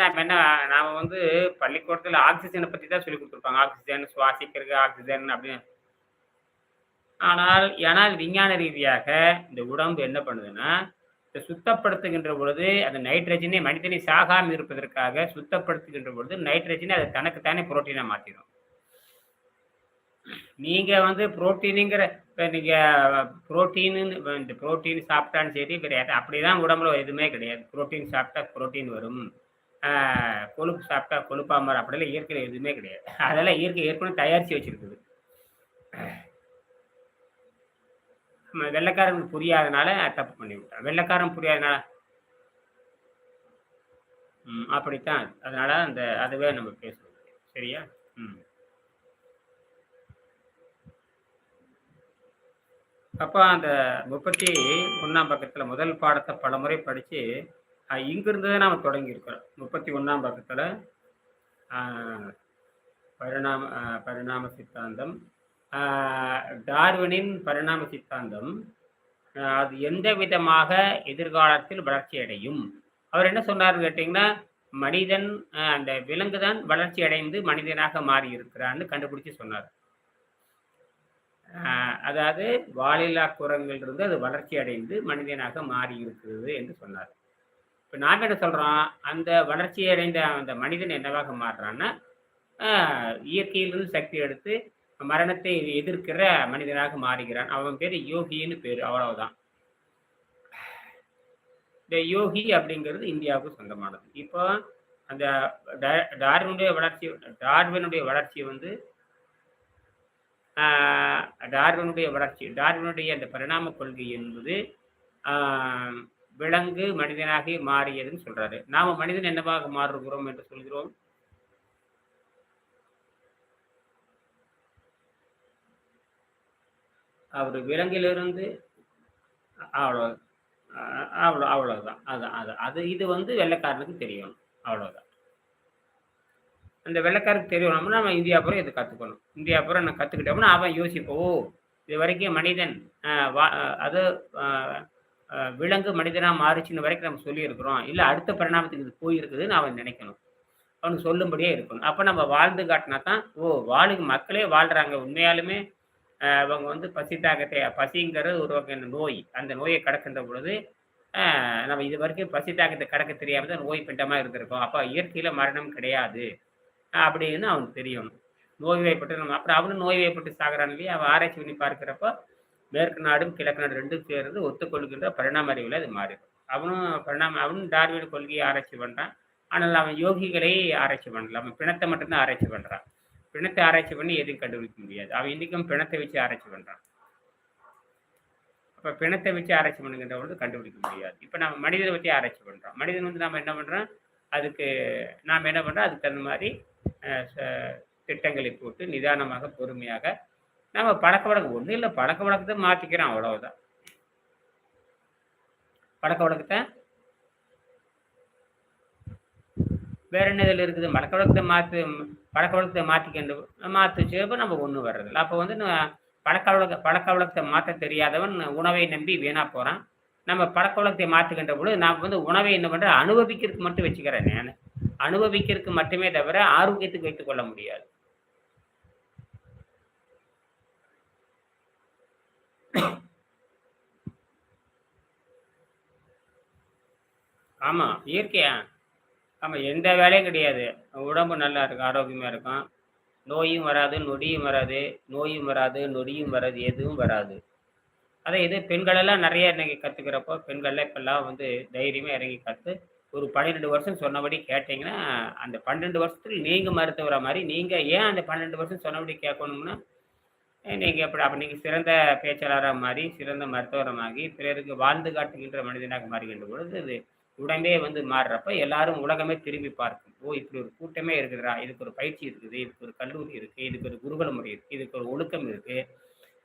நாம என்ன நாம வந்து பள்ளிக்கூடத்துல ஆக்சிஜனை பத்தி தான் சொல்லி கொடுத்துருப்பாங்க. ஆக்சிஜன் சுவாசிக்கிறது ஆக்சிஜன் அப்படின்னு. ஆனால் ஆனால் விஞ்ஞான ரீதியாக இந்த உடம்பு என்ன பண்ணுதுன்னா இந்த சுத்தப்படுத்துகின்ற பொழுது அந்த நைட்ரஜனை மனிதனை சாகாமல் இருப்பதற்காக சுத்தப்படுத்துகின்ற பொழுது நைட்ரஜனை அது தனக்குத்தானே புரோட்டீனா மாற்றிடும் நீங்க வந்து புரோட்டீனுங்கிற இப்போ நீங்க புரோட்டீனு இந்த புரோட்டீன் சாப்பிட்டான்னு சரி கிடையாது அப்படிதான் உடம்புல எதுவுமே கிடையாது. புரோட்டீன் சாப்பிட்டா புரோட்டீன் வரும். கொழுப்பு சாப்பிட்டா கொழுப்பாமர் அப்படிலாம் இயற்கையில் எதுவுமே கிடையாது. அதெல்லாம் இயற்கை ஏற்கனவே தயாரிச்சு வச்சிருக்குது. நம்ம வெள்ளைக்காரனுக்கு புரியாதனால தப்பு பண்ணி விட்டான். வெள்ளைக்காரன் புரியாதனால ம் அப்படித்தான் அதனால அந்த அதுவே நம்ம பேசுவோம் சரியா? ம். அப்போ அந்த முப்பத்தி ஒன்றாம் பக்கத்தில் முதல் பாடத்தை பலமுறை படித்து இங்கிருந்து தான் நாம் தொடங்கியிருக்கிறோம். முப்பத்தி ஒன்றாம் பக்கத்தில் பரிணாம பரிணாம சித்தாந்தம் டார்வினின் பரிணாம சித்தாந்தம் அது எந்த விதமாக எதிர்காலத்தில் வளர்ச்சி அடையும் அவர் என்ன சொன்னார்னு கேட்டிங்கன்னா மனிதன் அந்த விலங்கு தான் வளர்ச்சி அடைந்து மனிதனாக மாறி இருக்கிறான்னு கண்டுபிடிச்சு சொன்னார். அதாவது வாலில்லா குரங்கிலிருந்து அது வளர்ச்சி அடைந்து மனிதனாக மாறி இருக்கிறது என்று சொன்னார். இப்போ நாங்கள் என்ன சொல்றோம் அந்த வளர்ச்சி அடைந்த அந்த மனிதன் என்னவாக மாறுறான்னா ஆஹ் இயற்கையிலிருந்து சக்தி எடுத்து மரணத்தை எதிர்க்கிற மனிதனாக மாறுகிறான். அவன் பேர் யோகின்னு பேர் அவ்வளவுதான். இந்த யோகி அப்படிங்கிறது இந்தியாவுக்கு சொந்தமானது. இப்போ அந்த டார்வினுடைய வளர்ச்சி டார்வினுடைய வளர்ச்சி வந்து ஆஹ் டார்வினுடைய வளர்ச்சி டார்வினுடைய அந்த பரிணாம கொள்கை என்பது ஆஹ் விலங்கு மனிதனாக மாறியதுன்னு சொல்றாரு. நாம மனிதன் என்னவாக மாறுகிறோம் என்று சொல்கிறோம். அவர் விலங்கிலிருந்து அவ்வளோ அவ்வளோ அவ்வளோதான் அதான் அது அது இது வந்து வெள்ளைக்காரனுக்கு தெரியணும் அவ்வளோதான் அந்த வெள்ளைக்காரருக்கு தெரியணும்னா நம்ம இந்தியா புறம் இதை கற்றுக்கணும் இந்தியா பூரா நான் கற்றுக்கிட்டோம்னா அவன் யோசிப்போம். இது வரைக்கும் மனிதன் வா- அது அஹ், விலங்கு மனிதனாக மாறுச்சுன்னு வரைக்கும் நம்ம சொல்லியிருக்கிறோம். இல்லை அடுத்த பரிணாமத்துக்கு இது போயிருக்குதுன்னு அவன் நினைக்கணும். அவனுக்கு சொல்லும்படியே இருக்கணும். அப்போ நம்ம வாழ்ந்து காட்டினா தான் ஓ வாழுங்க மக்களே வாழ்கிறாங்க உண்மையாலுமே அவங்க வந்து பசி தாக்கத்தை பசிங்கிறது ஒரு வகை நோய். அந்த நோயை கடக்கின்ற பொழுது நம்ம இது வரைக்கும் பசி தாக்கத்தை கடக்க தெரியாம தான் நோய் பிண்டமாக இருந்திருக்கோம். அப்போ இயற்கையில் மரணம் கிடையாது. அப்படின்னு அவனுக்கு தெரியணும் நோய் வாய்ப்பட்டு நம்ம அப்புறம் அவனும் நோய் வாய்ப்பட்டு சாகிறான் இல்லையா? அவன் ஆராய்ச்சி பண்ணி பார்க்குறப்போ மேற்கு நாடும் கிழக்கு நாடு ரெண்டும் சேர்ந்து ஒத்துக்கொள்கின்ற பரிணாம அறிவில் அது மாறிடும். அவனும் பரிணாம அவனும் டார்வின் கொள்கையை ஆராய்ச்சி பண்ணுறான் ஆனால் அவன் யோகிகளை ஆராய்ச்சி பண்ணல. அவன் பிணத்தை மட்டும்தான் ஆராய்ச்சி பண்ணுறான் பிணத்தை ஆராய்ச்சி பண்ணி எதுவும் கண்டுபிடிக்க முடியாது. அவன் இன்றைக்கும் பிணத்தை வச்சு ஆராய்ச்சி பண்ணுறான் அப்போ பிணத்தை வச்சு ஆராய்ச்சி பண்ணுகின்ற பொழுது கண்டுபிடிக்க முடியாது. இப்போ நம்ம மனிதனை வச்சு ஆராய்ச்சி பண்ணுறோம் மனிதன் வந்து நாம் என்ன பண்ணுறோம் அதுக்கு நாம் என்ன பண்ணுறோம் அதுக்கு தகுந்த மாதிரி அஹ், ச- திட்டங்களை போட்டு நிதானமாக பொறுமையாக நம்ம பழக்க வழக்கம் ஒன்றும் இல்லை பழக்க வழக்கத்தை மாற்றிக்கிறோம் அவ்வளவுதான். பழக்க வழக்கத்தை வேற என்ன இதில் இருக்குது? பழக்க வழக்கத்தை மாற்று பழக்க வழக்கத்தை மாற்றிக்கொண்டு மாற்றுச்சு அப்போ நம்ம ஒன்றும் வர்றதில்ல அப்போ வந்து பழக்க வழக்க பழக்க வழக்கத்தை மாற்ற தெரியாதவன் உணவை நம்பி வீணா போகிறான் நம்ம பழக்க வழக்கத்தை மாற்றுகின்ற பொழுது நான் வந்து உணவை என்ன பண்ணுறேன் அனுபவிக்கிறதுக்கு மட்டும் வச்சுக்கிறேன் நான். அனுபவிக்கிறதுக்கு மட்டுமே தவிர ஆரோக்கியத்துக்கு வைத்துக் கொள்ள முடியாது. ஆமா இயற்கையா? ஆமா எந்த வேலையும் கிடையாது. உடம்பு நல்லா இருக்கும் ஆரோக்கியமா இருக்கும். நோயும் வராது நொடியும் வராது நோயும் வராது நொடியும் வராது எதுவும் வராது. அதே இது பெண்களெல்லாம் நிறைய இன்னைக்கு கற்றுக்கிறப்போ பெண்கள்லாம் இப்போல்லாம் வந்து தைரியமாக இறங்கி கற்று ஒரு பன்னிரெண்டு வருஷம் சொன்னபடி கேட்டிங்கன்னா அந்த பன்னெண்டு வருஷத்துக்கு நீங்கள் வர மாதிரி நீங்கள் ஏன் அந்த பன்னெண்டு வருஷம் சொன்னபடி கேட்கணும்னா நீங்கள் எப்படி அப்போ நீங்கள் சிறந்த பேச்சாளராக மாறி சிறந்த மருத்துவரமாகி பிறருக்கு வாழ்ந்து காட்டுகின்ற மனிதனாக மாறுகின்ற பொழுது இது உடம்பே வந்து மாறுறப்ப எல்லாரும் உலகமே திரும்பி பார்க்கும். ஓ இப்படி ஒரு கூட்டமே இருக்குதுடா இதுக்கு ஒரு பயிற்சி இருக்குது இதுக்கு ஒரு கல்லூரி இருக்குது இதுக்கு ஒரு குருகுல முறை இருக்குது இதுக்கு ஒரு ஒழுக்கம் இருக்குது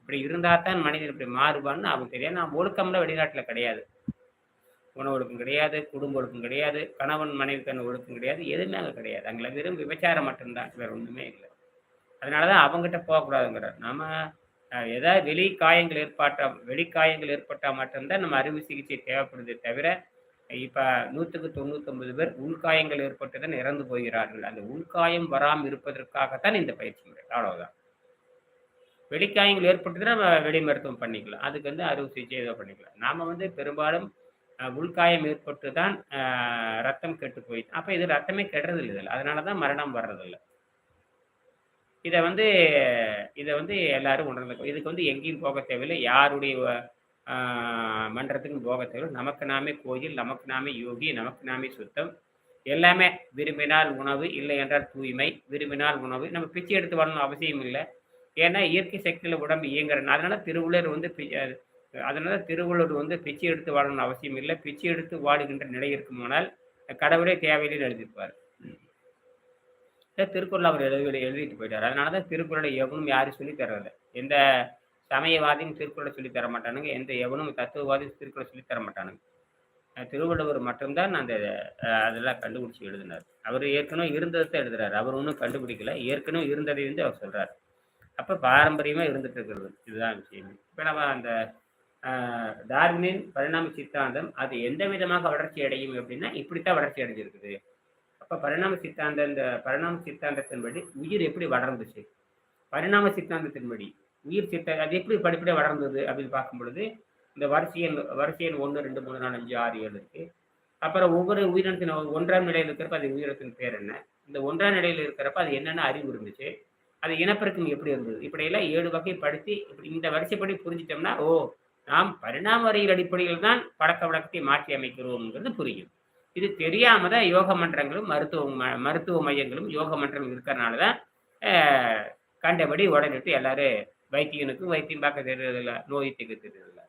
இப்படி இருந்தால் தான் மனிதன் இப்படி மாறுவான்னு அவன் தெரியாது. நான் ஒழுக்கம்ல வெளிநாட்டில் கிடையாது. உணவு ஒழுக்கம் கிடையாது குடும்ப ஒழுக்கம் கிடையாது கணவன் மனைவிக்கான ஒழுக்கம் கிடையாது எதுவுமே அங்கே கிடையாது. அங்கே வெறும் விபச்சாரம் மட்டும்தான் வேறு ஒன்றுமே இல்லை. அதனால தான் அவங்ககிட்ட போகக்கூடாதுங்கிறார். நம்ம ஏதாவது வெளி காயங்கள் ஏற்பட்ட வெளிக்காயங்கள் ஏற்பட்டால் மட்டும்தான் நம்ம அறுவை சிகிச்சை தேவைப்படுதே தவிர இப்ப நூற்றுக்கு தொண்ணூத்தொன்பது பேர் உள்காயங்கள் ஏற்பட்டு தான் இறந்து போகிறார்கள். அந்த உள்காயம் வராமல் இருப்பதற்காகத்தான் இந்த பயிற்சி முறை. அவ்வளவுதான். வெளிக்காயங்கள் ஏற்பட்டுதான் நம்ம வெளி மருத்துவம் பண்ணிக்கலாம். அதுக்கு வந்து அறுவை சிகிச்சை ஏதோ பண்ணிக்கலாம். நாம வந்து பெரும்பாலும் உள்காயம் ஏற்பட்டு தான் ரத்தம் கெட்டு போயிடுச்சு அப்போ இது ரத்தமே கெடுறது இல்லை அதனால தான் மரணம் வர்றதில்லை. இதை வந்து இதை வந்து எல்லாரும் உணர்ந்துக்கும் இதுக்கு வந்து எங்கேயும் போக தேவையில்லை. யாருடைய மன்றத்துக்கும் போக தேவையில்லை. நமக்கு நாமே கோயில் நமக்கு நாமே யோகி நமக்கு நாமே சுத்தம். எல்லாமே விரும்பினால் உணவு இல்லை என்றால் தூய்மை. விரும்பினால் உணவு. நம்ம பிச்சை எடுத்து வரணும் அவசியம் இல்லை. ஏன்னா இயற்கை சக்தியில் உடம்பு இயங்குறதுனால அதனால திருவள்ளுவர் வந்து பி- அதனால திருவள்ளுவர் வந்து பிச்சை எடுத்து வாழணும்னு அவசியம் இல்லை. பிச்சை எடுத்து வாடுகின்ற நிலை இருக்குமானால் கடவுளே தேவையில்லைன்னு எழுதியிருப்பார். திருக்குறள் அவர் எழுதி எழுதிட்டு போயிட்டார். அதனால தான் திருக்குறளை எவனும் யாரும் சொல்லி தர்றதில்ல எந்த சமயவாதியும் திருக்குறளை சொல்லி தர மாட்டானுங்க. எந்த எவனும் தத்துவவாதியும் திருக்குறளை சொல்லி தர மாட்டானுங்க. திருவள்ளுவர் மட்டும்தான் அந்த அதெல்லாம் கண்டுபிடிச்சி எழுதினார். அவர் ஏற்கனவே இருந்ததை எழுதுறாரு. அவர் ஒன்றும் கண்டுபிடிக்கல. ஏற்கனவே இருந்ததை வந்து அவர் சொல்றார். அப்போ பாரம்பரியமாக இருந்துட்டு இருக்கிறது. இதுதான் விஷயம். இப்போ நம்ம அந்த டார்வினின் பரிணாம சித்தாந்தம் அது எந்த விதமாக வளர்ச்சி அடையும் அப்படின்னா இப்படித்தான் வளர்ச்சி அடைஞ்சிருக்குது. அப்போ பரிணாம சித்தாந்த இந்த பரிணாம சித்தாந்தத்தின்படி உயிர் எப்படி வளர்ந்துச்சு? பரிணாம சித்தாந்தத்தின்படி உயிர் சித்த அது எப்படி படிப்படியாக வளர்ந்தது அப்படின்னு பார்க்கும் பொழுது இந்த வரிசையல் வரிசையல் ஒன்று ரெண்டு மூணு நாலு அஞ்சு ஆறு ஏழு இருக்கு. அப்புறம் ஒவ்வொரு உயிரினத்தின் ஒன்றாம் நிலையில் இருக்கிறப்ப அது உயிரினத்தின் பேர் என்ன? இந்த ஒன்றாம் நிலையில் இருக்கிறப்ப அது என்னென்ன அறிவு இருந்துச்சு? அது இனப்பெருக்கம் எப்படி இருந்தது? இப்படியெல்லாம் ஏழு வகை படுத்தி இப்படி இந்த வரிசைப்படி புரிஞ்சிட்டோம்னா ஓ நாம் பரிணாம அறிவியல் அடிப்படையில் தான் பழக்க வழக்கத்தை மாற்றி அமைக்கிறோம்ங்கிறது புரியும். இது தெரியாம தான் யோக மன்றங்களும் மருத்துவ ம- மருத்துவ மையங்களும் யோக மன்றங்கள் இருக்கிறனால தான் ஆஹ், கண்டபடி உடனிட்டு எல்லாரும் வைத்தியனுக்கும் வைத்தியம் பார்க்க தெரியறதில்ல நோய் தீர்க்க தெரியறதில்ல.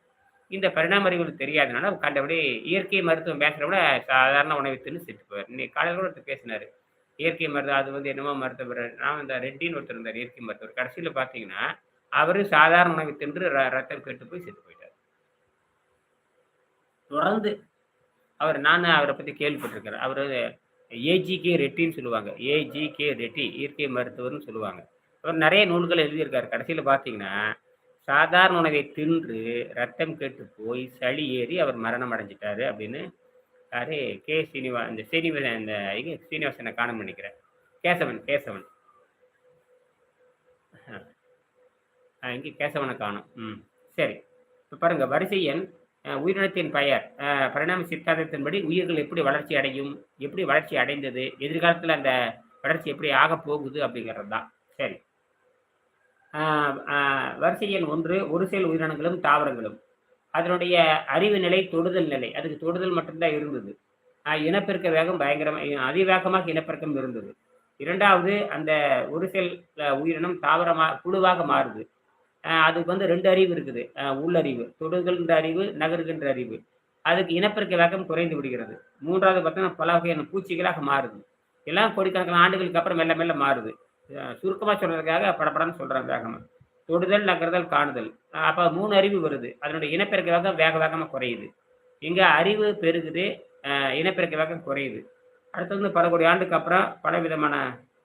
இந்த பரிணாம அறிவியல் தெரியாதனால கண்டபடி இயற்கை மருத்துவம் பேசுகிற விட சாதாரண உணவை தின்னு செத்து போவார் இன்னைக்கு காலையில் கூட ஒருத்தர் பேசினாரு. இயற்கை மருத்துவம் அது வந்து என்னமோ மருத்துவர் நான் இந்த ரெட்டின்னு ஒருத்தர் இருந்தார் இயற்கை மருத்துவர். கடைசியில் பார்த்தீங்கன்னா அவரு சாதாரண உணவை தின்று ர- ரத்தம் கெட்டு போய் செத்து போயிட்டார். தொடர்ந்து அவர் நான் அவரை பற்றி கேள்விப்பட்டிருக்கிறேன். அவர் ஏஜிகே ரெட்டின்னு சொல்லுவாங்க. ஏஜிகே ரெட்டி இயற்கை மருத்துவர்னு சொல்லுவாங்க. அவர் நிறைய நூல்கள் எழுதியிருக்காரு. கடைசியில் பார்த்தீங்கன்னா சாதாரண உணவை தின்று ரத்தம் கெட்டு போய் சளி ஏறி அவர் மரணம் அடைஞ்சிட்டாரு அப்படின்னு யாரு? கே சீனிவா இந்த சீனிவாசன் இந்த இது சீனிவாசனை காணம் பண்ணிக்கிறேன் கேசவன் கேசவன். ஆ, இங்கே கேசவனை காணும். ம் சரி. இப்போ பாருங்கள் வரிசை எண் உயிரினத்தின் பெயர் பரிணாம சித்தாந்தத்தின்படி உயிர்கள் எப்படி வளர்ச்சி அடையும் எப்படி வளர்ச்சி அடைந்தது எதிர்காலத்தில் அந்த வளர்ச்சி எப்படி ஆக போகுது அப்படிங்கிறது தான். சரி. வரிசை எண் ஒன்று ஒரு செயல் உயிரினங்களும் தாவரங்களும். அதனுடைய அறிவு நிலை தொடுதல் நிலை அதுக்கு தொடுதல் மட்டும்தான் இருந்தது. இனப்பெருக்க வேகம் பயங்கரமாக அதிவேகமாக இனப்பெருக்கம் இருந்தது. இரண்டாவது அந்த ஒரு செல் உயிரினம் தாவரமாக குழுவாக மாறுது. அதுக்கு வந்து ரெண்டு அறிவு இருக்குது. உள்ளறிவு தொடுகின்ற அறிவு நகர்கின்ற அறிவு. அதுக்கு இனப்பெருக்க வேகம் குறைந்து விடுகிறது. மூன்றாவது பார்த்தீங்கன்னா பல வகையான பூச்சிகளாக மாறுது. எல்லாம் கோடிக்கணக்கான ஆண்டுகளுக்கு அப்புறம் மெல்ல மெல்ல மாறுது. சுருக்கமாக சொல்றதுக்காக படப்படன்னு சொல்றாங்க வேகமாக தொடுதல் நகர்தல் காணுதல். அப்போ மூணு அறிவு வருது. அதனுடைய இனப்பெருக்க வேகம் வேக வேகமாக குறையுது. இங்கே அறிவு பெருகுது இனப்பெருக்க வேகம் குறையுது. அடுத்தது வந்து பல கோடி ஆண்டுக்கு அப்புறம் பல விதமான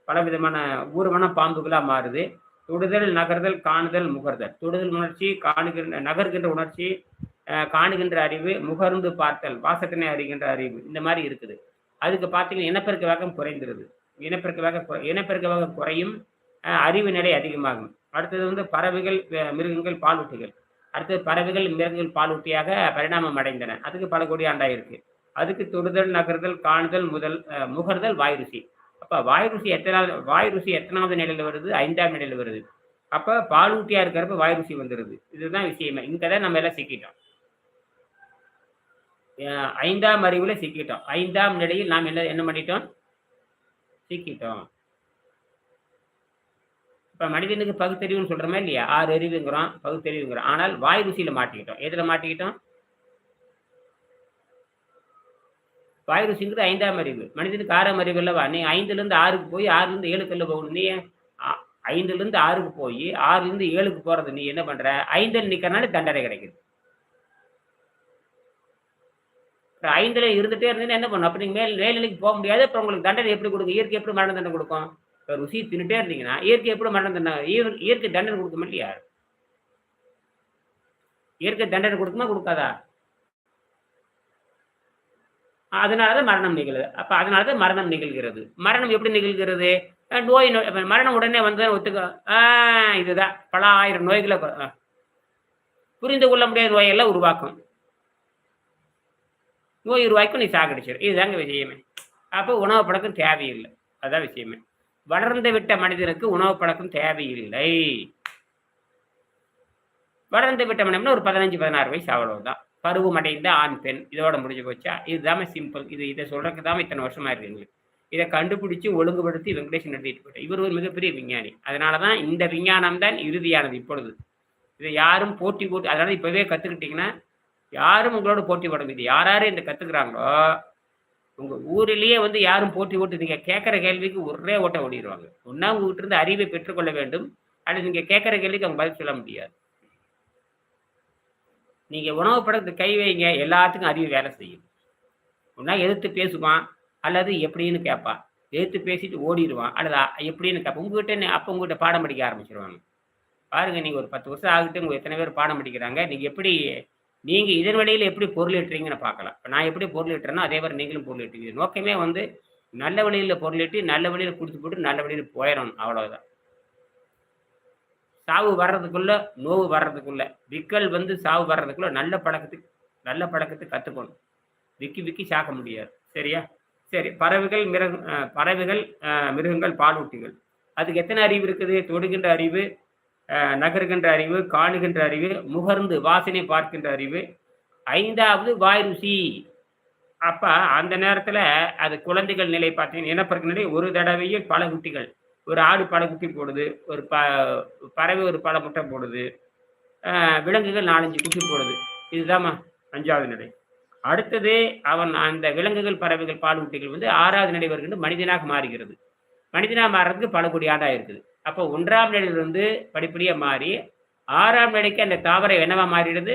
பல விதமான ஊர்வன பாம்புகளாக மாறுது. தொடுதல் நகர்தல் காணுதல் முகர்தல். தொடுதல் உணர்ச்சி காணுகின்ற நகர்கின்ற உணர்ச்சி காணுகின்ற அறிவு முகர்ந்து பார்த்தல் வாசத்தினை அறிகின்ற அறிவு இந்த மாதிரி இருக்குது. அதுக்கு பார்த்தீங்கன்னா இனப்பெருக்க வேகம் குறைந்துருது. இனப்பெருக்க வேகம் இனப்பெருக்க வேகம் குறையும் அறிவு நிலை அதிகமாகும். அடுத்தது வந்து பறவைகள் மிருகங்கள் பாலூட்டிகள். அடுத்தது பறவைகள் மிருகங்கள் பாலூட்டியாக பரிணாமம் அடைந்தன. அதுக்கு பல கோடி ஆண்டாயிருக்கு. அதுக்கு தொடுதல் நகர்தல் காணுதல் முதல் முகர்தல் வாய் ருசி. அப்ப வாய் ருசி எத்தனாவது வாய் ருசி எத்தனாவது நிலையில வருது? ஐந்தாம் நிலையில வருது. அப்ப பாலூட்டியா இருக்கிறப்ப வாய் ருசி வந்துருது. இதுதான் விஷயமே. இங்கே தான் நம்ம எல்லாம் சிக்கிட்டோம். ஐந்தாம் அறிவுல சிக்கிட்டோம். ஐந்தாம் நிலையில் நாம் என்ன என்ன பண்ணிட்டோம்? சிக்கிட்டோம். இப்ப மனிதனுக்கு பகுத்தறிவுன்னு சொல்றோமா இல்லையா? ஆறு அறிவுங்கிறோம் பகுத்தறிவுங்கிறோம். ஆனால் வாய் ருசியில மாட்டிக்கிட்டோம். எதுல மாட்டிக்கிட்டோம்? வாய் ருசிங்கிறது ஐந்தாம் அறிவு. மனிதனுக்கு ஆறாம் அறிவு இல்லவா நீ ஐந்துல இருந்து ஆறுக்கு போய் ஆறுல இருந்து போகணும். நீ ஐந்துலேருந்து ஐந்துல இருந்து ஆறுக்கு போய் ஆறுல இருந்து ஏழுக்கு போறது நீ என்ன பண்ற? ஐந்தில் நிற்கிறனால தண்டனை கிடைக்குது. அப்புறம் ஐந்துல இருந்துட்டே இருந்தீங்கன்னா என்ன பண்ணும்? அப்ப நீங்க மேல் மேல்நிலைக்கு போக முடியாது. அப்புறம் உங்களுக்கு தண்டனை எப்படி கொடுக்கும்? இயற்கை எப்படி மரண தண்டனை கொடுக்கும்? இப்போ ருசி தின்னுட்டே இருந்தீங்கன்னா இயற்கை எப்படி மரண தண்டனை இயற்கை தண்டனை கொடுக்குமா இல்லையா? இயற்கை தண்டனை கொடுக்குமா கொடுக்காதா? அதனால தான் மரணம் நிகழுது. அப்போ அதனால தான் மரணம் நிகழ்கிறது. மரணம் எப்படி நிகழ்கிறது? நோய் நோய் மரணம் உடனே வந்து ஒத்துக்க இதுதான். பல ஆயிரம் நோய்களை கொ- ஆ. புரிந்து கொள்ள முடியாத நோயெல்லாம் உருவாக்கும். நோய் உருவாக்கும் நீ சாகடிச்சிடும் இதுதாங்க விஷயமே. அப்போ உணவு பழக்கம் தேவையில்லை. அதான் விஷயமே. வளர்ந்து விட்ட மனிதனுக்கு உணவு பழக்கம் தேவையில்லை. வளர்ந்து விட்ட மனிதன் ஒரு பதினஞ்சு பதினாறு வயசு அவ்வளவுதான். பருவமடைந்த ஆண் பெண். இதோட முடிஞ்சு போச்சா? இதுதாமே சிம்பிள் இது இதை சொல்றதுக்கு தான் இத்தனை வருஷமா இருக்கு எங்களுக்கு. இதை கண்டுபிடிச்சு ஒழுங்குபடுத்தி வெங்கடேஷன் எழுதிட்டு போயிட்டார். இவர் ஒரு மிகப்பெரிய விஞ்ஞானி. அதனால தான் இந்த விஞ்ஞானம் தான் இறுதியானது இப்பொழுது. இதை யாரும் போட்டி போட்டு அதனால இப்பவே கத்துக்கிட்டீங்கன்னா யாரும் உங்களோட போட்டி போட முடியாது. யார் யாரும் இந்த கத்துக்கிறாங்களோ உங்க ஊரிலேயே வந்து யாரும் போட்டி போட்டு நீங்க கேட்குற கேள்விக்கு ஒரே ஓட்ட ஓடிடுவாங்க ஒன்னா உங்ககிட்ட இருந்து அறிவை பெற்றுக்கொள்ள வேண்டும். அல்லது நீங்க கேட்குற கேள்விக்கு அவங்க பதில் சொல்ல முடியாது. நீங்க உணவு படத்துக்கு கை வைங்க எல்லாத்துக்கும் அறிவு வேலை செய்யும். ஒன்னா எதிர்த்து பேசுவான் அல்லது எப்படின்னு கேட்பான். எதிர்த்து பேசிட்டு ஓடிடுவான் அல்லது எப்படின்னு கேட்பான். உங்ககிட்ட நே- அப்போ உங்ககிட்ட பாடம் படிக்க ஆரம்பிச்சிருவாங்க. பாருங்க நீங்க ஒரு பத்து வருஷம் ஆகிட்டு உங்க எத்தனை பேர் பாடம் படிக்கிறாங்க நீங்க எப்படி நீங்க இதன் வழியில எப்படி பொருள் இட்டுறீங்கன்னு பார்க்கலாம். இப்போ நான் எப்படி பொருள் இட்டுறேனோ அதே மாதிரி நீங்களும் பொருள் இட்டுறீங்க நோக்கமே வந்து நல்ல வழியில் பொருள் இட்டு நல்ல வழியில் கொடுத்து போட்டு நல்ல வழியில் போயிடணும் அவ்வளோதான் சாவு வர்றதுக்குள்ள நோவு வர்றதுக்குள்ள. விக்கல் வந்து சாவு வர்றதுக்குள்ள நல்ல பழக்கத்துக்கு நல்ல பழக்கத்தை கற்றுக்கணும் விக்கி விக்கி சாக்க முடியாது. சரியா? சரி பறவைகள் மிருக பறவைகள் மிருகங்கள் பாலூட்டிகள். அதுக்கு எத்தனை அறிவு இருக்குது? தொடுகின்ற அறிவு நகர்கின்ற நகருகின்ற அறிவு காணுகின்ற அறிவு முகர்ந்து வாசனை பார்க்கின்ற அறிவு ஐந்தாவது வாய் ருசி. அப்போ அந்த நேரத்தில் அது குழந்தைகள் நிலை பார்த்தீங்கன்னா இனப்பெருக்க நிலை ஒரு தடவையில் பல குட்டிகள். ஒரு ஆடு பல குட்டி போடுது ஒரு ப பறவை ஒரு பல முட்டை போடுது விலங்குகள் நாலஞ்சு குட்டி போடுது. இதுதாம்மா அஞ்சாவது நிலை அடுத்தது அவன் அந்த விலங்குகள் பறவைகள் பால் குட்டிகள் வந்து ஆறாவது நிலை வருகின்ற மனிதனாக மாறுகிறது. மனிதனாக மாறுறதுக்கு பல கோடி ஆண்டாக இருக்குது. அப்போ ஒன்றாம் நிலையிலிருந்து படிப்படியாக மாறி ஆறாம் நிலைக்கு அந்த தாவரம் என்னவா மாறிடுது.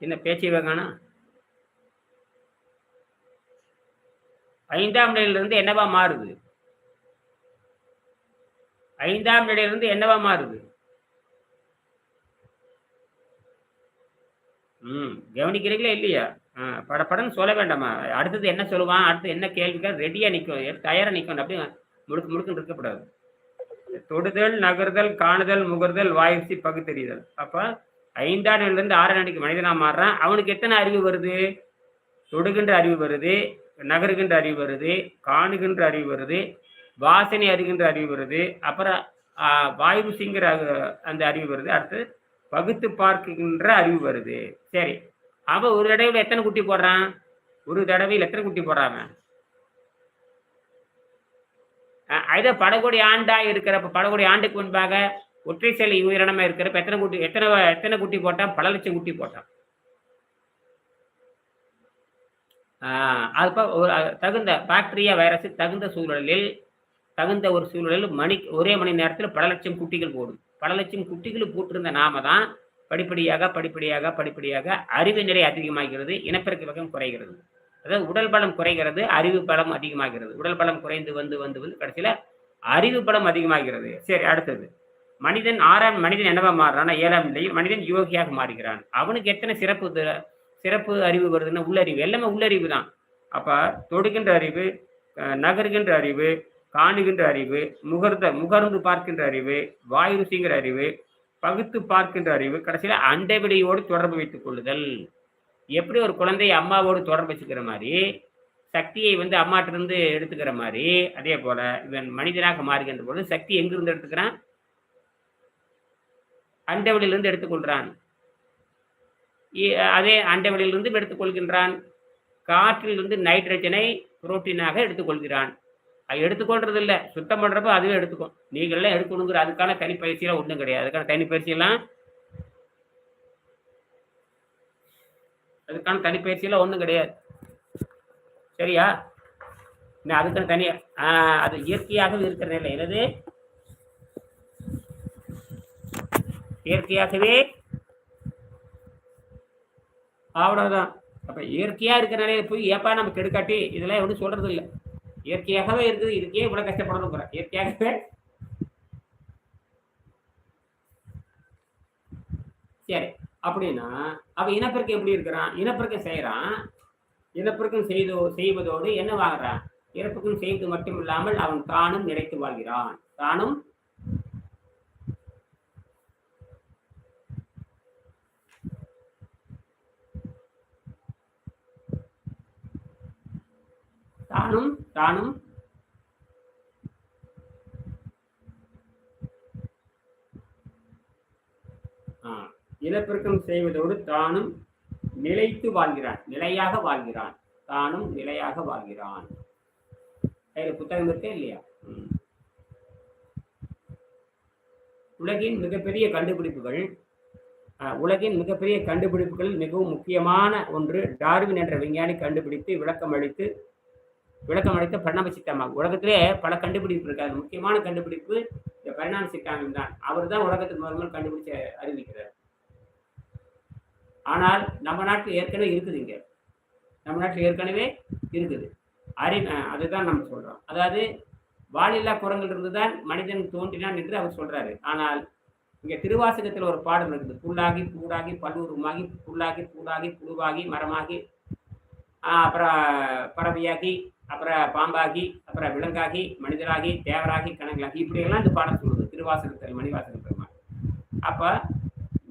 என்ன பேச்சு வேகானா ஐந்தாம் நிலையிலிருந்து என்னவா மாறுது? ஐந்தாம் நிலையிலிருந்து என்னவா மாறுது? ம் கவனிக்கிறீங்களா இல்லையா? ஆ, படபடன்னு சொல்ல வேண்டாமா? அடுத்தது என்ன சொல்லுவான்? அடுத்து என்ன கேள்விக்காக ரெடியா நிற்கும் தயாரா நிற்கும் அப்படி முழுக்க முழுக்க இருக்கக்கூடாது. தொடுதல் நகர்தல் காணுதல் முகர்தல் வாயுசி பகுத்தறிதல். அப்ப ஐந்தாம் நிலையிலிருந்து ஆறாம் நிலைக்கு மனிதனா மாறுறான். அவனுக்கு எத்தனை அறிவு வருது? தொடுகின்ற அறிவு வருது. நகருகின்ற அறிவு வருது காணுகின்ற அறிவு வருது வாசனை அறிகின்ற அறிவு வருது அப்புறம் ஆ, வாயு அந்த அறிவு வருது அடுத்து பகுத்து பார்க்கின்ற அறிவு வருது. சரி அவன் ஒரு தடவையில் எத்தனை குட்டி போடுறான்? ஒரு தடவையில் எத்தனை குட்டி போடுறாங்க அதே படகோடி ஆண்டா இருக்கிறப்ப படகோடி ஆண்டுக்கு முன்பாக ஒற்றை செல் உயிரினமா இருக்கிறப்ப எத்தனை குட்டி எத்தனை எத்தனை குட்டி போட்டான்? பல லட்சம் குட்டி போட்டான். அது அப்ப ஒரு தகுந்த பாக்டீரியா வைரஸ் தகுந்த சூழலில் தகுந்த ஒரு சூழலில் மணி ஒரே மணி நேரத்தில் பல லட்சம் குட்டிகள் போடும். பல லட்சம் குட்டிகள் போட்டிருந்த நாம தான் படிப்படியாக படிப்படியாக படிப்படியாக அறிவு நிலை அதிகமாகிறது இனப்பெருக்க வேகம் குறைகிறது. அதாவது உடல் பலம் குறைகிறது அறிவு பலம் அதிகமாகிறது. உடல் பலம் குறைந்து வந்து வந்து வந்து கடைசியில் அறிவு பலம் அதிகமாகிறது. சரி அடுத்தது. மனிதன் ஆறாம் மனிதன் என்னவா மாறுறான்னா ஏழாம் நிலையில் மனிதன் யோகியாக மாறுகிறான். அவனுக்கு எத்தனை சிறப்பு த- சிறப்பு அறிவு வருதுன்னா உள்ளறிவு. எல்லாமே உள்ளறிவு தான். அப்போ தொடுகின்ற அறிவு நகர்கின்ற அறிவு காணுகின்ற அறிவு முகர்ந்த முகர்ந்து பார்க்கின்ற அறிவு வாயு ருசிங்கிற அறிவு பகுத்து பார்க்கின்ற அறிவு கடைசியில் அண்டைவெளியோடு தொடர்பு வைத்துக் கொள்ளுதல். எப்படி ஒரு குழந்தை அம்மாவோடு தொடர்பு வச்சுக்கிற மாதிரி சக்தியை வந்து அம்மாட்டிருந்து எடுத்துக்கிற மாதிரி அதே போல இவன் மனிதனாக மாறுகின்ற பொழுது சக்தி எங்கிருந்து எடுத்துக்கிறான்? அண்டவெளியிலிருந்து எடுத்துக்கொள்கிறான் அதே அண்டவெளியிலிருந்து எடுத்துக்கொள்கின்றான். காற்றிலிருந்து நைட்ரஜனை புரோட்டீனாக எடுத்துக்கொள்கிறான். அது எடுத்துக்கொள்றது இல்லை சுத்தம் பண்ணுறப்ப அதுவே எடுத்துக்கும். நீங்களெல்லாம் எடுக்கணுங்கிற அதுக்கான தனிப்பயிற்சியெல்லாம் ஒன்றும் கிடையாது. அதுக்கான தனிப்பயிற்சியெல்லாம் அதுக்கான தனிப்பயிற்சியெல்லாம் ஒன்றும் கிடையாது. சரியா? நான் அதுக்கான தனியா அது இயற்கையாகவே இருக்கிற நிலை. இயற்கையாகவே அவ்வளவுதான் அப்ப இயற்கையா இருக்கிற நிலையில போய் ஏப்பா நம்ம கெடுக்காட்டி? இதெல்லாம் ஒன்றும் சொல்றது இல்லை இயற்கையாகவே இருக்குது இதுக்கே இவ்வளவு கஷ்டப்படணும் இயற்கையாகவே. சரி அப்படின்னா அப்ப இனப்பெருக்கம் எப்படி இருக்கிறான்? இனப்பெருக்கம் செய்யறான் இனப்பெருக்கம் செய்து செய்வதோடு என்ன வாங்குறான் இறப்புக்கும் செய்வது மட்டும் இல்லாமல் அவன் தானும் நிலைத்து வாழ்கிறான். தானும் தானும் தானும். இனப்பெருக்கம் செய்வதோடு தானும் நிலைத்து வாழ்கிறான் நிலையாக வாழ்கிறான். தானும் நிலையாக வாழ்கிறான். கையில புத்தகம் இருக்கே இல்லையா? உலகின் மிகப்பெரிய கண்டுபிடிப்புகள் உலகின் மிகப்பெரிய கண்டுபிடிப்புகள் மிகவும் முக்கியமான ஒன்று டார்வின் என்ற விஞ்ஞானி கண்டுபிடித்து விளக்கம் அளித்து விளக்கம் அளித்த பரிணாம சித்தமாகும் உலகத்திலே பல கண்டுபிடிப்பு இருக்காது முக்கியமான கண்டுபிடிப்பு இந்த பரிணாம சித்தாமம் தான். அவர் தான் உலகத்துக்கு முதல் கண்டுபிடிச்ச அறிவிக்கிறார். ஆனால் நம்ம நாட்டில் ஏற்கனவே இருக்குது இங்கே. நம்ம நாட்டில் ஏற்கனவே இருக்குது. அறி அதுதான் நம்ம சொல்கிறோம் அதாவது வாலில்லா குரங்கள் இருந்து தான் மனிதன் தோன்றினான் என்று அவர் சொல்கிறாரு ஆனால் இங்கே திருவாசகத்தில் ஒரு பாடல் இருக்குது. புல்லாகி பூடாகி பல்லுருமாகி புல்லாகி பூடாகி புழுவாகி மரமாகி அப்புறம் பறவையாகி அப்புறம் பாம்பாகி அப்புறம் விலங்காகி மனிதராகி தேவராகி கணங்களாகி இப்படியெல்லாம் இந்த பாடம் சொல்லுது. திருவாசகத்தில் மணிவாசகத்தில் பெருமாள் அப்போ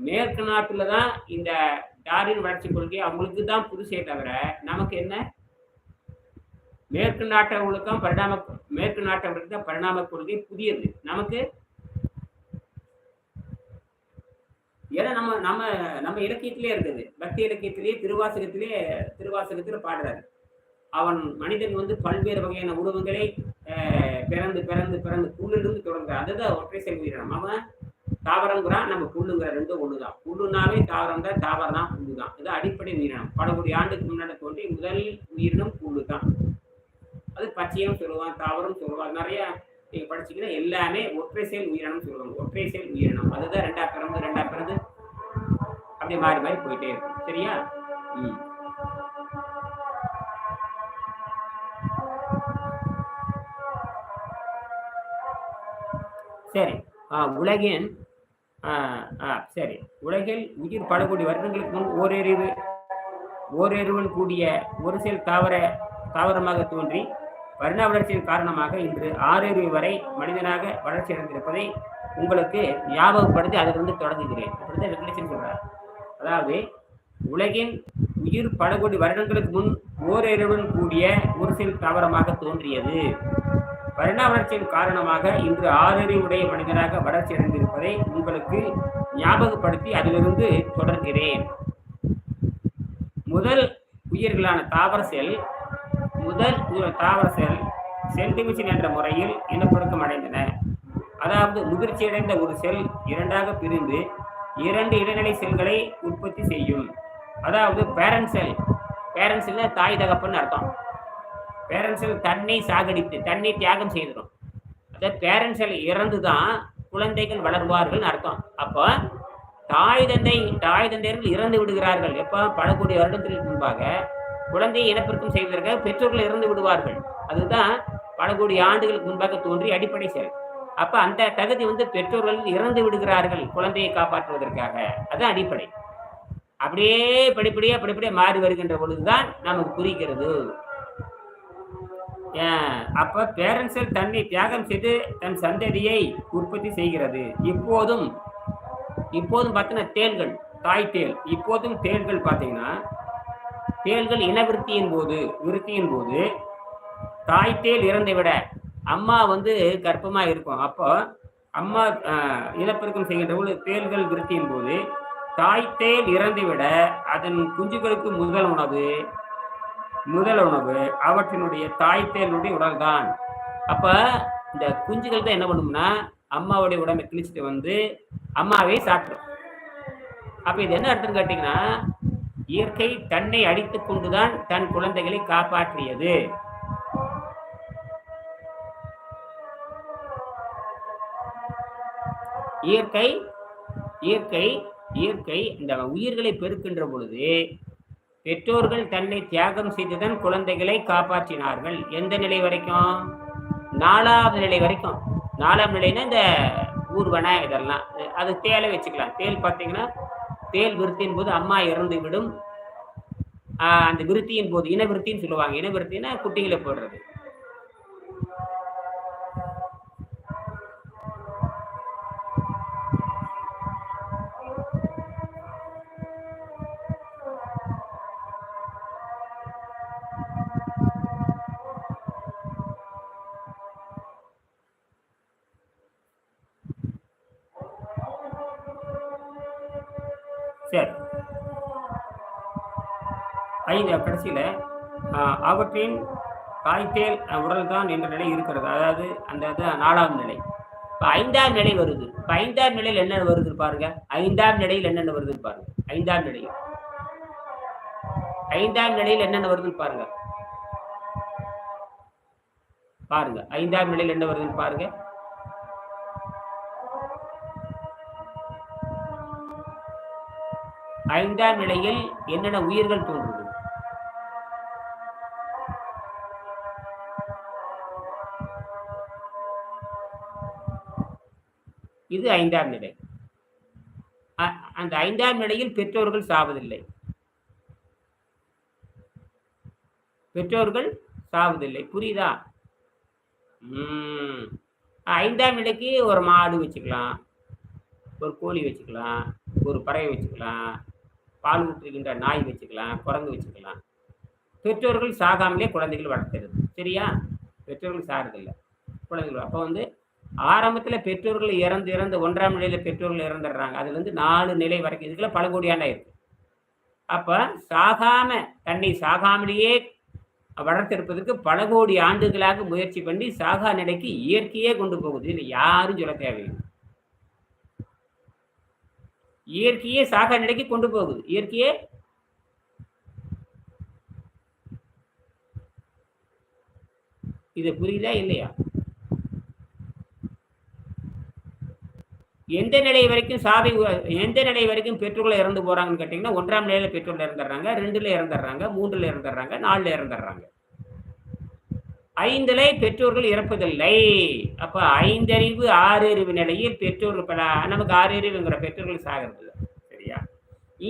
மேற்கு நாட்டில் தான் இந்த டாரின் வளர்ச்சி கொள்கை அவங்களுக்கு தான் புதுசே தவிர நமக்கு என்ன? மேற்கு நாட்டவர்களுக்கும் பரிணாம மேற்கு நாட்டவர்களுக்கு தான் பரிணாம கொள்கை புதியது. நமக்கு நம்ம நம்ம நம்ம இலக்கியத்திலே இருக்குது. பக்தி இலக்கியத்திலேயே திருவாசகத்திலே திருவாசகத்தில் பாடுறாரு. அவன் மனிதன் வந்து பல்வேறு வகையான உருவங்களை பிறந்து பிறந்து பிறந்து புல்லிலிருந்து தொடங்குறான். அதுதான் ஒற்றை செல் உயிரினம். அவன் தாவரங்கிறான் நம்ம புல்லுங்கிற ரெண்டும் ஒண்ணுதான். புல்லுனாவே தாவரம் தான் தாவரம் தான் புல்லு தான் இது அடிப்படை உயிரினம். பல கோடி ஆண்டுக்கு முன்னாடி தோன்றி முதல் உயிரினம் புல்லு தான் அது பச்சையும் சொல்லுவான் தாவரம் சொல்லுவான். நிறைய நீங்க படிச்சீங்கன்னா எல்லாமே ஒற்றை செயல் உயிரினம் சொல்லுவாங்க. ஒற்றை செயல் உயிரினம். அதுதான் ரெண்டா பிறந்து ரெண்டா பிறந்து அப்படியே மாறி மாறி போயிட்டே இருக்கும். சரியா? ம். சரி. உலகின் சரி. உலகில் உயிர் பல கோடி வருடங்களுக்கு முன் ஓரறிவு ஓரறிவில் கூடிய ஒரு செல் தாவர தாவரமாக தோன்றி பரிணாம வளர்ச்சியின் காரணமாக இன்று ஆறறிவு வரை மனிதனாக வளர்ச்சி அடைந்திருப்பதை உங்களுக்கு ஞாபகப்படுத்தி அதிலிருந்து தொடங்குகிறேன். அப்படிதான் வெங்கடேசன் சொல்றார். அதாவது உலகின் உயிர் பல கோடி வருடங்களுக்கு முன் ஓரேருடன் கூடிய ஒரு செல் தாவரமாக தோன்றியது. வருண வளர்ச்சியின் காரணமாக இன்று ஆறறிவுடைய மனிதராக வளர்ச்சி அடைந்திருப்பதை உங்களுக்கு ஞாபகப்படுத்தி அதிலிருந்து தொடர்கிறேன். முதல் உயிர்களான தாவர செல் முதல் தாவர செல் சென்டிமிஷன் என்ற முறையில் இனப்பெருக்கம் அடைந்தன. அதாவது முதிர்ச்சியடைந்த ஒரு செல் இரண்டாக பிரிந்து இரண்டு இடைநிலை செல்களை உற்பத்தி செய்யும். அதாவது பேரண்ட் செல் பேரண்ட் செல்ல தாய் தகப்பன்னு அர்த்தம். பேரண்ட் செல் தன்னை சாகடித்து தன்னை தியாகம் செய்திடும். அதாவது பேரண்ட் செல் இறந்து தான் குழந்தைகள் வளர்வார்கள் அர்த்தம். அப்போ தாய் தந்தை தாய் தந்தையர்கள் இறந்து விடுகிறார்கள். எப்போ? பல கோடி வருடத்திற்கு முன்பாக. குழந்தையை இனப்பெருக்கம் செய்வதற்காக பெற்றோர்கள் இறந்து விடுவார்கள். அதுதான் பல கோடி ஆண்டுகளுக்கு முன்பாக தோன்றி அடிப்படை செயல் அப்ப அந்த தகுதி வந்து பெற்றோர்கள் இறந்து விடுகிறார்கள் குழந்தையை காப்பாற்றுவதற்காக. அதுதான் அடிப்படை. அப்படியே படிப்படியா படிப்படியா மாறி வருகின்ற பொழுதுதான் நமக்கு புரிகிறது. அப்ப பேரண்ட்ஸில் தன்னை தியாகம் செய்து தன் சந்ததியை உற்பத்தி செய்கிறது. இப்போதும் இப்போதும் பார்த்தீங்கன்னா தேள்கள் தாய் தேள். இப்போதும் தேள்கள் பார்த்தீங்கன்னா தேள்கள் இனவிருத்தியின் போது விருத்தியின் போது தாய் தேள் இறந்தை விட அம்மா வந்து கர்ப்பமா இருக்கும். அப்போ அம்மா இனப்பெருக்கம் செய்கின்ற போது தேல்கள் விருத்தியின் போது தாய் தேல் இறந்துவிட அதன் குஞ்சுகளுக்கு முதல் உணவு முதல் உணவு அவற்றினுடைய தாய் தேளுடைய உடல்தான் அப்ப இந்த குஞ்சுகள் தான் என்ன பண்ணும்னா அம்மாவுடைய உடம்பை கிழிச்சிட்டு வந்து அம்மாவே சாப்பிடும். அப்ப இது என்ன அர்த்தம் கேட்டீங்கன்னா இயற்கை தன்னை அடித்து கொண்டுதான் தன் குழந்தைகளை காப்பாற்றியது. இயற்கை இயற்கை இயற்கை இந்த உயிர்களை பெருக்கின்ற பொழுது பெற்றோர்கள் தன்னை தியாகம் செய்துதான் குழந்தைகளை காப்பாற்றினார்கள். எந்த நிலை வரைக்கும்? நாலாவது நிலை வரைக்கும். நாலாம் நிலைன்னா இந்த ஊர்வன இதெல்லாம். அது தேலை வச்சுக்கலாம். தேல் பார்த்தீங்கன்னா தேல் விருத்தியின் போது அம்மா இறந்து விடும். அந்த விருத்தியின் போது இன விருத்தின்னு சொல்லுவாங்க. இன விருத்தின்னா குட்டிகளை போடுறது. சரி. ஐந்து கடைசியில் அவற்றின் காய்த்தேல் உடல் தான் என்ற நிலை இருக்கிறது. அதாவது அந்த இது நாலாவது நிலை. இப்போ ஐந்தாம் நிலை வருது. இப்போ ஐந்தாம் நிலையில் என்னென்ன வருது பாருங்க. ஐந்தாம் நிலையில் என்னென்ன வருது பாருங்க. ஐந்தாம் நிலையில் ஐந்தாம் நிலையில் என்னென்ன வருதுன்னு பாருங்க. பாருங்க. ஐந்தாம் நிலையில் என்ன வருதுன்னு பாருங்க. ஐந்தாம் நிலையில் என்னென்ன உயிர்கள் தோன்றுது? இது ஐந்தாம் நிலை. அ- அந்த ஐந்தாம் நிலையில் பெற்றோர்கள் சாவதில்லை. பெற்றோர்கள் சாவதில்லை. புரியுதா? ஐந்தாம் நிலைக்கு ஒரு மாடு வச்சுக்கலாம். ஒரு கோழி வச்சுக்கலாம். ஒரு பறவை வச்சுக்கலாம். பால் ஊற்றுகின்ற நாய் வச்சுக்கலாம் குரங்கு வச்சுக்கலாம். பெற்றோர்கள் சாகாமலே குழந்தைகள் வளர்த்துறது சரியா? பெற்றோர்கள் சாகிறதில்ல. குழந்தைகள் அப்போ வந்து ஆரம்பத்தில் பெற்றோர்கள் இறந்து இறந்து ஒன்றாம் நிலையில் பெற்றோர்கள் இறந்துடுறாங்க. அதுலேருந்து நாலு நிலை வரைக்கும் இதுக்குள்ள பல கோடியாண்டா இருக்கு. அப்போ சாகாம தன்னை சாகாமலேயே வளர்த்தெடுப்பதற்கு பல கோடி ஆண்டுகளாக முயற்சி பண்ணி சாகா நிலைக்கு இயற்கையே கொண்டு போகுது. இல்லை யாரும் சொல்ல தேவையில்லை. இயற்கையே சாகா நிலைக்கு கொண்டு போகுது. இயற்கையே இது புரியுதா இல்லையா? எந்த நிலை வரைக்கும் சாவை எந்த நிலை வரைக்கும் பெற்றோர்களை இறந்து போறாங்கன்னு கேட்டிங்கன்னா ஒன்றாம் நிலையில பெற்றோர்கள் இறந்துடுறாங்க ரெண்டுல இறந்துடுறாங்க மூன்றுல இறந்துடுறாங்க நாலுல இறந்துடுறாங்க. ஐந்தலை பெற்றோர்கள் இறப்பதில்லை. அப்ப ஐந்தறிவு ஆறறிவு நிலையில் பெற்றோர்கள் பல நமக்கு ஆறறிவுங்கிற பெற்றோர்கள் சாகிறது. சரியா?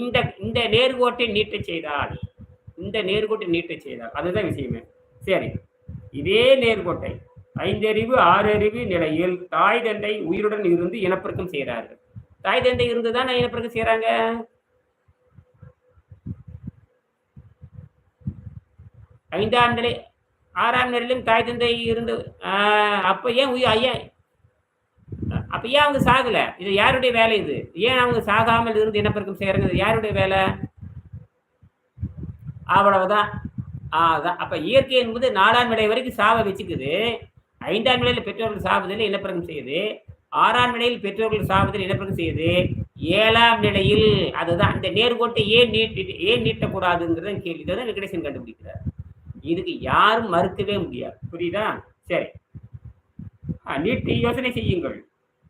இந்த இந்த நேர்கோட்டை நீட்டச் செய்தால் இந்த நேர்கோட்டை நீட்டச் செய்தால் அதுதான் விஷயமே. சரி. இதே நேர்கோட்டை ஐந்தறிவு ஆறறிவு நிலையில் தாய் தந்தை உயிருடன் இருந்து இனப்பெருக்கம் செய்கிறார்கள். தாய் தந்தை இருந்து தான் இனப்பெருக்கம் செய்கிறாங்க ஐந்தாம் நிலை ஆறாம் நிலையிலும் தாய் தந்தை இருந்து அப்போ ஏன் உயிர் ஐயா? அப்போ ஏன் அவங்க சாகலை? இது யாருடைய வேலை இது? ஏன் அவங்க சாகாமல் இருந்து இனப்பெருக்கம் செய்கிறாங்க இது யாருடைய வேலை? அவ்வளவுதான். ஆ, அதான். அப்போ இயற்கை என்பது நாலாம் நிலை வரைக்கும் சாவை வச்சுக்குது. ஐந்தாம் நிலையில் பெற்றோர்கள் சாவதில் இனப்பெருக்கம் செய்யுது? ஆறாம் நிலையில் பெற்றோர்கள் சாவதில் இனப்பெருக்கம் செய்யுது? ஏழாம் நிலையில். அதுதான். அந்த நேர்கோட்டை ஏன் நீட்டி ஏன் நீட்டக்கூடாதுங்கிறத கேள்வி. தான் வெங்கடேசன் கண்டுபிடிக்கிறார். இதுக்கு யாரும் மறுக்கவே முடியாது. புரியுதா? சரி. ஆ, நீட்டி யோசனை செய்யுங்கள்.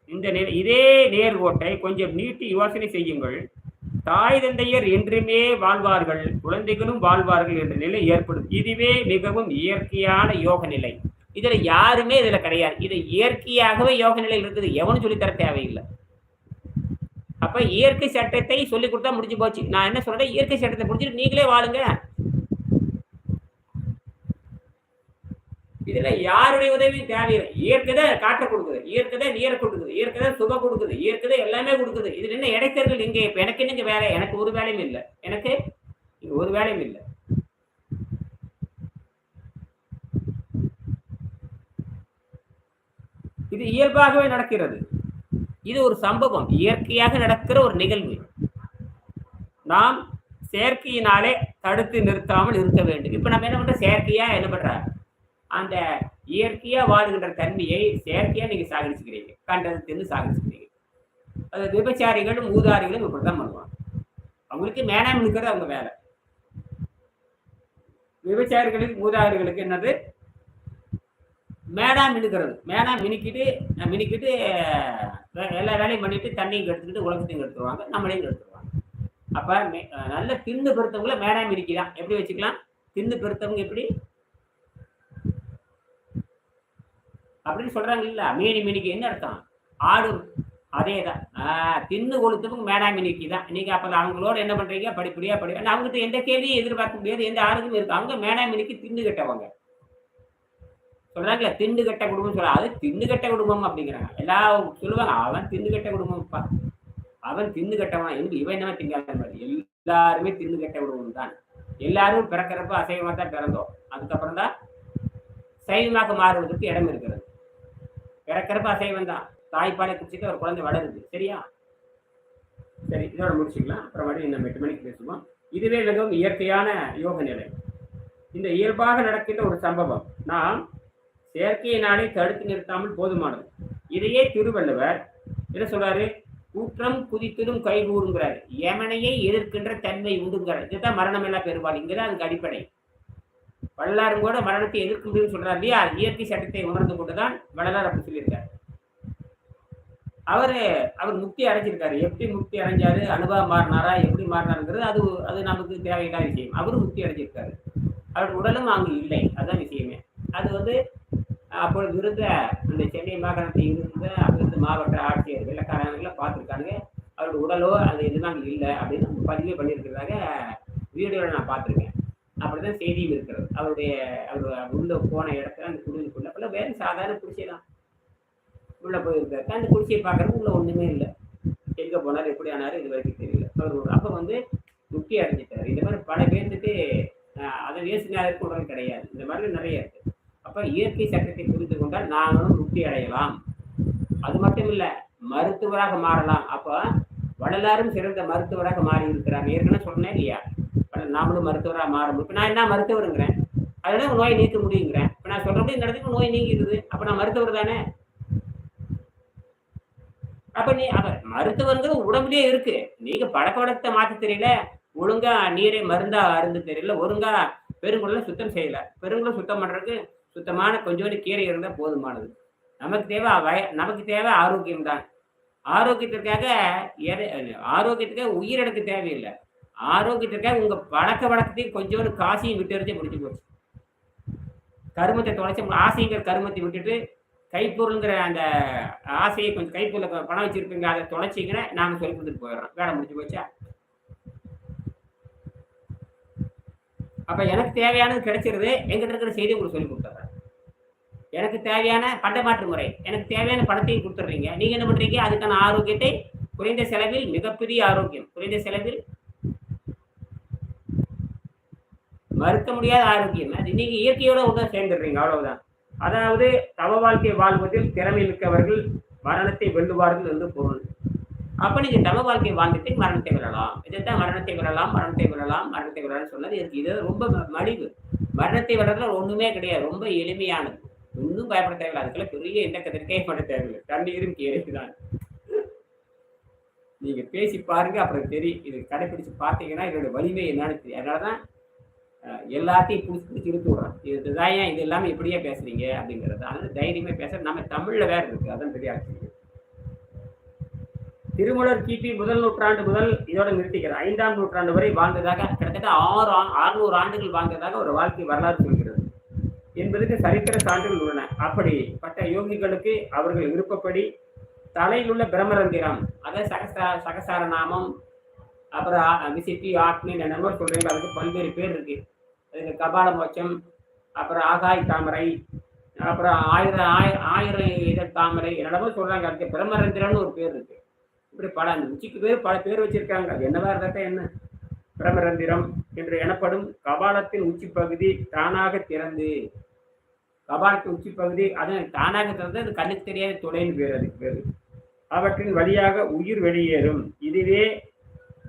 இந்த இதே நேர்கோட்டை கொஞ்சம் நீட்டி யோசனை செய்யுங்கள். தாய் தந்தையர் என்றுமே வாழ்வார்கள் குழந்தைகளும் வாழ்வார்கள் என்ற நிலை ஏற்படும். இதுவே மிகவும் இயற்கையான யோக நிலை. இதுல யாருமே இதுல கிடையாது. இது இயற்கையாகவே யோக நிலையில் இருக்குது. எவனும் சொல்லித்தர தேவையில்லை. அப்ப இயற்கை சட்டத்தை சொல்லி கொடுத்தா முடிஞ்சு போச்சு. நான் என்ன சொல்றேன்? இயற்கை சட்டத்தை புரிஞ்சுட்டு நீங்களே வாழுங்க. இதுல யாருடைய உதவியும் தேவையில்லை. இயற்கை தான் காற்றை கொடுக்குது. இயற்கை தான் நீரை கொடுக்குது. இயற்கை தான் கொடுக்குது. இயற்கை தான் எல்லாமே கொடுக்குது. இதுல என்ன இடைத்தர்கள் இங்க? இப்ப எனக்கு என்னங்க வேலை? எனக்கு ஒரு வேலையும் இல்லை. எனக்கு இங்க ஒரு வேலையும் இல்லை. இது இயல்பாகவே நடக்கிறது. இது ஒரு சம்பவம். இயற்கையாக நடக்கிற ஒரு நிகழ்வு. நாம் செயற்கையினாலே தடுத்து நிறுத்தாமல் இருக்க வேண்டும். இப்ப நம்ம என்ன பண்றோம்? செயற்கையா என்ன பண்ற அந்த இயற்கையா வாழுகின்ற தன்மையை செயற்கையா நீங்க சாகரிச்சுக்கிறீங்க கண்டதை தின்னு சாகரிச்சுக்கிறீங்க அது விபச்சாரிகளும் ஊதாரிகளும் இப்படிதான் பண்ணுவாங்க. அவங்களுக்கு மேனாம் இருக்கிறது அவங்க வேலை. விபச்சாரிகளுக்கு ஊதாரிகளுக்கு என்னது? மேடா மினுக்கிறது மேடா மினுக்கிட்டு மினுக்கிட்டு எல்லா வேலையும் பண்ணிட்டு தண்ணியும் கெடுத்துக்கிட்டு உலகத்தையும் எடுத்துருவாங்க நம்மளையும் எடுத்துருவாங்க அப்ப மே- நல்ல தின்னு பெருத்தவங்கள மேடா மினுக்கிதான் எப்படி வச்சுக்கலாம்? தின்னு பெருத்தவங்க எப்படி? அப்படின்னு சொல்றாங்க இல்ல. மீனி மினிக்கு என்ன அர்த்தம்? ஆடு. அதே தான் தின்னு கொளுத்துக்கும் மேடாமினிக்கு தான் நீங்க அப்ப அவங்களோட என்ன பண்றீங்க? படிப்படியா படி அவங்ககிட்ட எந்த கேள்வியும் எதிர்பார்க்க முடியாது. எந்த ஆளுக்கும் இருக்கு அவங்க மேடாமினிக்கு தின்னு கட்டவங்க. சொல்றாங்களே திண்டு கட்ட குடும்பம் சொல்ல அது தின்னு கட்ட குடும்பம் அப்படிங்கிறாங்க. எல்லா சொல்லுவாங்க அவன் தின்னு கட்ட குடும்பம்ப்பா. அவன் தின்னு கட்டவன். என்று இவன் என்ன திங்காத எல்லாருமே தின்னு கட்ட குடும்பம் தான். எல்லாரும் பிறக்கிறப்ப அசைவமா தான் பிறந்தோம். அதுக்கப்புறம் தான் சைவமாக மாறுவதற்கு இடம் இருக்கிறது. பிறக்கிறப்ப அசைவம் தான். தாய்ப்பாலை குடிச்சிட்டு ஒரு குழந்தை வளருது. சரியா? சரி இதோட முடிச்சுக்கலாம். அப்புறம் மறுபடியும் நம்ம எட்டு மணிக்கு பேசுவோம். இதுவே மிகவும் இயற்கையான யோக நிலை. இந்த இயல்பாக நடக்கின்ற ஒரு சம்பவம். நாம் செயற்கையினாலே தடுத்து நிறுத்தாமல் போதுமானது. இதையே திருவள்ளுவர் என்ன சொல்றாரு? கூற்றம் குதித்ததும் கைகூறுங்கிறார் யமனையை எதிர்க்கின்ற தன்மை உண்டுங்கிறார். இதுதான் மரணம் எல்லாம் பெரும்பாலும். இங்கதான் அதுக்கு அடிப்படை. வள்ளலாரும் கூட மரணத்தை எதிர்க்க முடியும்னு சொல்றாரு இல்லையா? இயற்கை சட்டத்தை உணர்ந்து கொண்டுதான் வள்ளலார் அப்படி சொல்லியிருக்காரு. அவரு அவர் முக்தி அடைஞ்சிருக்காரு. எப்படி முக்தி அடைஞ்சாரு? அனுபவம் மாறினாரா? எப்படி மாறினாருங்கிறது அது அது நமக்கு தேவையில்லாத விஷயம். அவரும் முக்தி அடைஞ்சிருக்காரு. அவர் உடலும் அங்கு இல்லை. அதுதான் விஷயமே. அது வந்து அப்பொழுது இருந்த அந்த சென்னை மாகாணத்தை இருந்த அங்கிருந்த மாவட்ட ஆட்சியர் வெள்ளக்காரங்களை பார்த்துருக்காங்க அவருடைய உடலோ அது எதுவும் அங்கே இல்லை அப்படின்னு பதிவே பண்ணியிருக்கிறதாக வீடியோவில் நான் பார்த்துருக்கேன். அப்படிதான் செய்தியும் இருக்கிறது. அவருடைய அவர் உள்ள போன இடத்துல அந்த குடிலுக்குள்ள அப்பெல்லாம் வேறு சாதாரண குடிசை தான். உள்ள போயிருக்காரு. அந்த குடிசையை பார்க்கறது உள்ள ஒண்ணுமே இல்லை. எங்க போனார் எப்படி ஆனாரு இது வரைக்கும் தெரியல. அவர் அப்ப வந்து முக்தி அடைஞ்சிட்டாரு. இந்த மாதிரி பல பேர்த்துட்டு அதை நேசினாரு உடல் கிடையாது. இந்த மாதிரி நிறைய இருக்கு. அப்ப இயற்கை சட்டத்தை புரிந்து கொண்டால் நாங்களும் முக்தி அடையலாம். அது மட்டும் இல்ல மருத்துவராக மாறலாம். அப்ப வள்ளலாரும் சிறந்த மருத்துவராக மாறி இருக்கிறார் ஏற்கனவே சொன்னேன் இல்லையா? நாமளும் மருத்துவராக மாற முடியும் நான் என்ன மருத்துவருங்கிறேன். அதனால நோய் நீக்க முடியுங்கிறேன். இப்போ நான் சொல்றபடி இந்த இடத்துக்கு நோய் நீங்கிடுது அப்போ நான் மருத்துவர் தானே? அப்ப நீ அப்ப மருத்துவங்கிறது உடம்புலேயே இருக்கு. நீங்க பழக்க வழக்கத்தை மாற்ற தெரியல. ஒழுங்கா நீரை மருந்தா அருந்து தெரியல. ஒழுங்கா பெருங்குடல சுத்தம் செய்யல. பெருங்குடல சுத்தம் பண்றதுக்கு சுத்தமான கொஞ்சோண்டு கீரை இருந்தால் போதுமானது. நமக்கு தேவை வய நமக்கு தேவை ஆரோக்கியம் தான் ஆரோக்கியத்திற்காக எதை ஆரோக்கியத்துக்காக உயிரிழக்க தேவையில்லை. ஆரோக்கியத்திற்காக உங்க பழக்க வழக்கத்தையும் கொஞ்சோண்டு காசையும் விட்டுறதே முடிஞ்சு முடிச்சு போச்சு. கருமத்தை தொலைச்ச ஆசைங்கிற கருமத்தை விட்டுட்டு கைப்பொருளுங்கிற அந்த ஆசையை கொஞ்சம் கைப்பொருள் பணம் வச்சிருப்பீங்க அதை தொலைச்சிங்கன்னா நாங்கள் சொல்லி கொடுத்துட்டு போயிடுறோம். வேலை முடிஞ்சு போச்சா? அப்ப எனக்கு தேவையானது கிடைச்சிருது. எங்கிட்ட இருக்கிற செய்தி உங்களுக்கு சொல்லி கொடுத்துட்றேன் எனக்கு தேவையான பண்டமாற்று முறை எனக்கு தேவையான பணத்தையும் கொடுத்துட்றீங்க நீங்க என்ன பண்றீங்க? அதுக்கான ஆரோக்கியத்தை குறைந்த செலவில் மிகப்பெரிய ஆரோக்கியம் குறைந்த செலவில் மறுக்க முடியாத ஆரோக்கியம். அது நீங்க இயற்கையோட ஒன்றா சேர்ந்துடுறீங்க அவ்வளவுதான். அதாவது தவ வாழ்க்கை வாழ்வதில் திறமை மிக்கவர்கள் மரணத்தை வெல்லுவார்கள் என்று பொருள். அப்ப நீங்க தவ வாழ்க்கை வாழ்ந்துட்டு மரணத்தை விடலாம். இதைத்தான் மரணத்தை விடலாம் மரணத்தை விடலாம் மரணத்தை விடலாம் சொன்னது எனக்கு இது ரொம்ப மலிவு. மரணத்தை விடுறதுல ஒண்ணுமே கிடையாது ரொம்ப எளிமையானது. ஒன்றும் பயப்பட தேவையில்லை. அதுக்குள்ள பெரிய எந்த கத்திரிக்கே பண்ண தேவையில்லை. தண்ணீரும் கீரைக்கு நீங்க பேசி பாருங்க அப்புறம் தெரியும் இது கடைபிடிச்சு பார்த்தீங்கன்னா இதோட வலிமை என்னன்னு தெரியும் அதனாலதான் எல்லாத்தையும் புடிச்சு புடிச்சு இழுத்து விடுறோம் இதுதான் ஏன்? இது எல்லாமே இப்படியே பேசுறீங்க அப்படிங்கிறது. அதனால தைரியமே பேச நம்ம தமிழ்ல வேற இருக்கு. அதான் பெரிய ஆச்சரியம். திருமலர் கிபி முதல் நூற்றாண்டு முதல் இதோட நிறுத்திக்கிறார். ஐந்தாம் நூற்றாண்டு வரை வாழ்ந்ததாக கிட்டத்தட்ட ஆறு அறுநூறு ஆண்டுகள் வாழ்ந்ததாக ஒரு வாழ்க்கை வரலாறு சொல்கிறது. என்பதற்கு சரித்திர சான்றுகள் உள்ளன. அப்படிப்பட்ட யோகிகளுக்கு அவர்கள் விருப்பப்படி தலையில் உள்ள பிரம்மரந்திரம் அதாவது சகசா சகசார நாமம் அப்புறம் விசிட்டி இந்த என்னமோ சொல்றீங்க அதுக்கு பல்வேறு பேர் இருக்கு. அதுக்கு கபால மோட்சம் அப்புறம் ஆகாய் தாமரை அப்புறம் ஆயிரம் ஆயிரம் ஆயிரம் இதழ் தாமரை என்னடமோ சொல்றாங்க. அதுக்கு பிரம்மரந்திரம்னு ஒரு பேர் இருக்கு. இப்படி பல அந்த உச்சிக்கு பேர் பல பேர் வச்சிருக்காங்க. அது என்னவா இருந்தா என்ன? பிரமரந்திரம் என்று எனப்படும் கபாலத்தின் உச்சி பகுதி தானாக திறந்து கபாலத்தின் உச்சி பகுதி அது தானாக திறந்து அது கண்ணுக்கு தெரியாத துளைன்னு பேர் அதுக்கு பேர். அவற்றின் வழியாக உயிர் வெளியேறும். இதுவே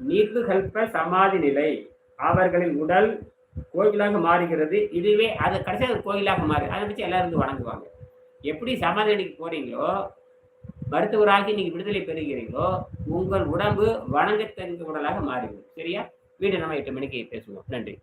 நீர்த்துகல்ப சமாதி நிலை. அவர்களின் உடல் கோயிலாக மாறுகிறது. இதுவே அது கடைசியாக கோயிலாக மாறு. அதை வச்சு எல்லாரும் வணங்குவாங்க. எப்படி சமாதி நிலைக்கு போறீங்களோ மருத்துவராகி நீங்கள் விடுதலை பெறுகிறீங்களோ உங்கள் உடம்பு வணங்கத்தக்க உடலாக மாறிவிடும். சரியா? வீடு நம்ம எட்டு மணிக்கு பேசுவோம். நன்றி.